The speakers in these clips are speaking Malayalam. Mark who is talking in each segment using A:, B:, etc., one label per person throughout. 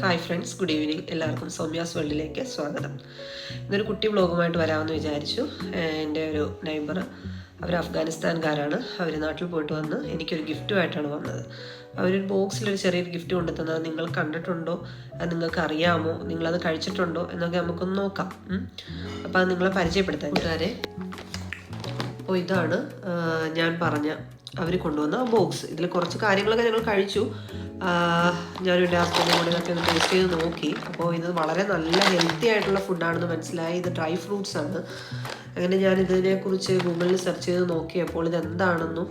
A: ഹായ് ഫ്രണ്ട്സ് ഗുഡ് ഈവനിങ് എല്ലാവർക്കും സൗമ്യാസ് വേൾഡിലേക്ക് സ്വാഗതം. ഇന്നൊരു കുട്ടി വ്ളോഗുമായിട്ട് വരാമെന്ന് വിചാരിച്ചു. എന്റെ ഒരു നൈബർ അവർ അഫ്ഗാനിസ്ഥാൻകാരാണ്. അവർ നാട്ടിൽ പോയിട്ട് വന്ന് എനിക്കൊരു ഗിഫ്റ്റുമായിട്ടാണ് വന്നത്. അവരൊരു ബോക്സിലൊരു ചെറിയൊരു ഗിഫ്റ്റ് കൊണ്ടുത്തുന്നത് നിങ്ങൾ കണ്ടിട്ടുണ്ടോ? അത് നിങ്ങൾക്ക് അറിയാമോ? നിങ്ങളത് കഴിച്ചിട്ടുണ്ടോ? എന്നൊക്കെ നമുക്കൊന്ന് നോക്കാം. അപ്പോൾ അത് നിങ്ങളെ പരിചയപ്പെടുത്താൻ കൂട്ടുകാരെ. അപ്പോൾ ഇതാണ് ഞാൻ പറഞ്ഞ അവർ കൊണ്ടുവന്ന ബോക്സ്. ഇതിൽ കുറച്ച് കാര്യങ്ങളൊക്കെ ഞങ്ങൾ കഴിച്ചു. ഞാൻ എന്റെ ഹസ്ബൻഡും കൂടെ ഇതൊക്കെ ഒന്ന് ടേസ്റ്റ് ചെയ്ത് നോക്കി. അപ്പോൾ ഇത് വളരെ നല്ല ഹെൽത്തി ആയിട്ടുള്ള ഫുഡാണെന്ന് മനസ്സിലായി. ഇത് ഡ്രൈ ഫ്രൂട്ട്സ് ആണ്. അങ്ങനെ ഞാൻ ഇതിനെക്കുറിച്ച് ഗൂഗിളിൽ സെർച്ച് ചെയ്ത് നോക്കിയപ്പോൾ ഇത് എന്താണെന്നും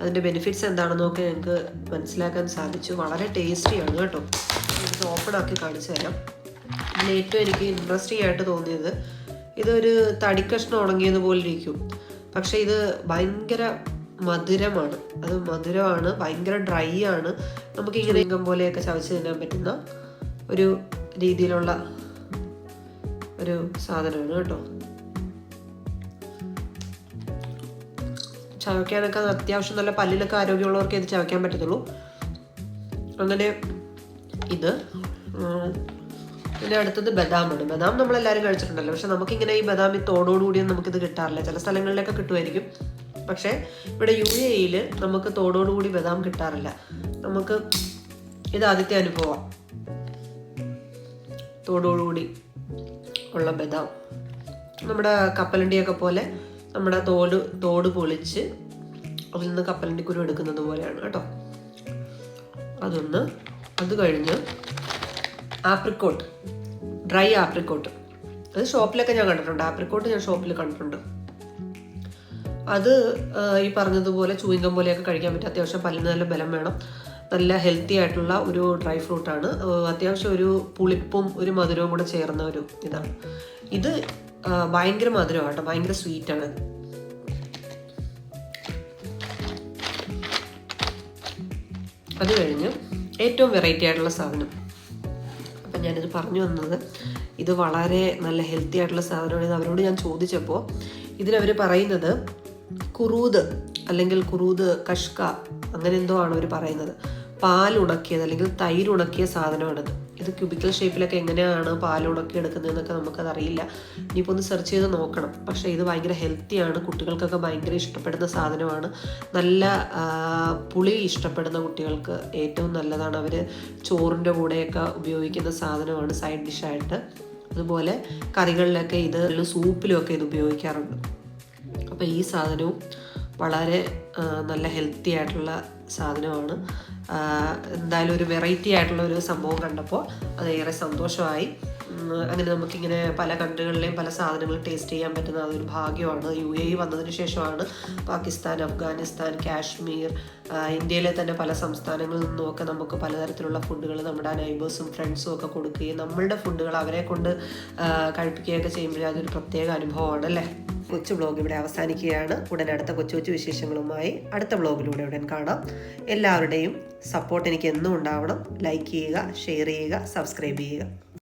A: അതിന്റെ ബെനിഫിറ്റ്സ് എന്താണെന്നും ഒക്കെ ഞങ്ങൾക്ക് മനസ്സിലാക്കാൻ സാധിച്ചു. വളരെ ടേസ്റ്റിയാണ് കേട്ടോ. ഇത് ഓപ്പൺ ആക്കി കാണിച്ചു തരാം. ഇതിൽ ഏറ്റവും എനിക്ക് ഇൻട്രസ്റ്റിംഗ് ആയിട്ട് തോന്നിയത് ഇതൊരു തടിക്കഷ്ണം ഉണങ്ങിയത് പോലെ ഇരിക്കും. പക്ഷേ ഇത് ഭയങ്കര മധുരമാണ്. അത് മധുരമാണ് ഭയങ്കര ഡ്രൈ ആണ്. നമുക്ക് ഇങ്ങനെ ഇങ്കം പോലെയൊക്കെ ചവച്ച് തിന്നാൻ പറ്റുന്ന ഒരു രീതിയിലുള്ള ഒരു സാധനമാണ് കേട്ടോ. ചവയ്ക്കാനൊക്കെ അത്യാവശ്യം നല്ല പല്ലിലൊക്കെ ആരോഗ്യമുള്ളവർക്ക് ഇത് ചവയ്ക്കാൻ പറ്റത്തുള്ളൂ. അങ്ങനെ ഇത് പിന്നെ അടുത്തത് ബദാമാണ്. ബദാം നമ്മളെല്ലാവരും കഴിച്ചിട്ടുണ്ടല്ലോ. പക്ഷെ നമുക്കിങ്ങനെ ഈ ബദാം ഈ തോടോടുകൂടിയൊന്നും നമുക്കിത് കിട്ടാറില്ല. ചില സ്ഥലങ്ങളിലൊക്കെ കിട്ടുമായിരിക്കും. പക്ഷേ ഇവിടെ യു എ ഇയിൽ നമുക്ക് തോടോടുകൂടി ബദാം കിട്ടാറില്ല. നമുക്ക് ഇത് ആദ്യത്തെ അനുഭവം. തോടോടുകൂടി ഉള്ള ബദാം. നമ്മുടെ കപ്പലണ്ടിയൊക്കെ പോലെ നമ്മുടെ തോട് തോട് പൊളിച്ച് അതിൽ നിന്ന് കപ്പലണ്ടി കുരു എടുക്കുന്നത് പോലെയാണ് കേട്ടോ. അതൊന്ന് അത് കഴിഞ്ഞ് ആപ്രിക്കോട്ട് ഡ്രൈ ആപ്രിക്കോട്ട്. അത് ഷോപ്പിലൊക്കെ ഞാൻ കണ്ടിട്ടുണ്ട്. ആപ്രിക്കോട്ട് ഞാൻ ഷോപ്പിൽ കണ്ടിട്ടുണ്ട്. അത് ഈ പറഞ്ഞതുപോലെ ചൂയിങ്കം പോലെയൊക്കെ കഴിക്കാൻ പറ്റും അത്യാവശ്യം പല്ലിന് നല്ല ബലം വേണം. നല്ല ഹെൽത്തി ആയിട്ടുള്ള ഒരു ഡ്രൈ ഫ്രൂട്ടാണ് അത്യാവശ്യം ഒരു പുളിപ്പും ഒരു മധുരവും കൂടെ ചേർന്ന ഒരു ഇതാണ്. ഇത് ഭയങ്കര മധുരമാണ് കേട്ടോ. ഭയങ്കര സ്വീറ്റാണ് അത്. കഴിഞ്ഞ് ഏറ്റവും വെറൈറ്റി ആയിട്ടുള്ള സാധനം. അപ്പം ഞാനിത് പറഞ്ഞു വന്നത് ഇത് വളരെ നല്ല ഹെൽത്തി ആയിട്ടുള്ള സാധനമാണ് അവരോട് ഞാൻ ചോദിച്ചപ്പോൾ ഇതിനവർ പറയുന്നത് കുറൂത് അല്ലെങ്കിൽ കുറൂത് കഷ്ക അങ്ങനെ എന്തോ ആണ് അവർ പറയുന്നത്. പാൽ ഉണക്കിയത് അല്ലെങ്കിൽ തൈര് ഉണക്കിയ സാധനമാണിത്. ഇത് ക്യൂബിക്കൽ ഷേപ്പിലൊക്കെ എങ്ങനെയാണ് പാൽ ഉണക്കി എടുക്കുന്നതെന്നൊക്കെ നമുക്കത് അറിയില്ല. ഇനിയിപ്പോൾ ഒന്ന് സെർച്ച് ചെയ്ത് നോക്കണം. പക്ഷേ ഇത് ഭയങ്കര ഹെൽത്തിയാണ് കുട്ടികൾക്കൊക്കെ ഭയങ്കര ഇഷ്ടപ്പെടുന്ന സാധനമാണ്. നല്ല പുളി ഇഷ്ടപ്പെടുന്ന കുട്ടികൾക്ക് ഏറ്റവും നല്ലതാണ്. അവർ ചോറിന്റെ കൂടെയൊക്കെ ഉപയോഗിക്കുന്ന സാധനമാണ് സൈഡ് ഡിഷായിട്ട് അതുപോലെ കറികളിലൊക്കെ ഇത് സൂപ്പിലും ഒക്കെ ഇത് ഉപയോഗിക്കാറുണ്ട്. അപ്പോൾ ഈ സാധനവും വളരെ നല്ല ഹെൽത്തി ആയിട്ടുള്ള സാധനമാണ്. എന്തായാലും ഒരു വെറൈറ്റി ആയിട്ടുള്ള ഒരു സംഭവം കണ്ടപ്പോൾ അത് ഏറെ സന്തോഷമായി. അങ്ങനെ നമുക്കിങ്ങനെ പല കൺട്രികളിലെയും പല സാധനങ്ങളും ടേസ്റ്റ് ചെയ്യാൻ പറ്റുന്ന അതൊരു ഭാഗ്യമാണ്. യു എ വന്നതിന് ശേഷമാണ് പാകിസ്ഥാൻ അഫ്ഗാനിസ്ഥാൻ കാശ്മീർ ഇന്ത്യയിലെ തന്നെ പല സംസ്ഥാനങ്ങളിൽ നിന്നുമൊക്കെ നമുക്ക് പലതരത്തിലുള്ള ഫുഡുകൾ നമ്മുടെ നൈബേഴ്സും ഫ്രണ്ട്സും ഒക്കെ കൊടുക്കുകയും നമ്മളുടെ ഫുഡുകൾ അവരെ കൊണ്ട് കഴിപ്പിക്കുകയൊക്കെ ചെയ്യുമ്പോഴേ അതൊരു പ്രത്യേക അനുഭവമാണ് അല്ലേ? കൊച്ചു ബ്ലോഗ് ഇവിടെ അവസാനിക്കുകയാണ്. ഉടൻ അടുത്ത കൊച്ചു കൊച്ചു വിശേഷങ്ങളുമായി അടുത്ത ബ്ലോഗിലൂടെ ഉടൻ കാണാം. എല്ലാവരുടെയും സപ്പോർട്ട് എനിക്ക് എന്നും ഉണ്ടാവണം. ലൈക്ക് ചെയ്യുക ഷെയർ ചെയ്യുക സബ്സ്ക്രൈബ് ചെയ്യുക.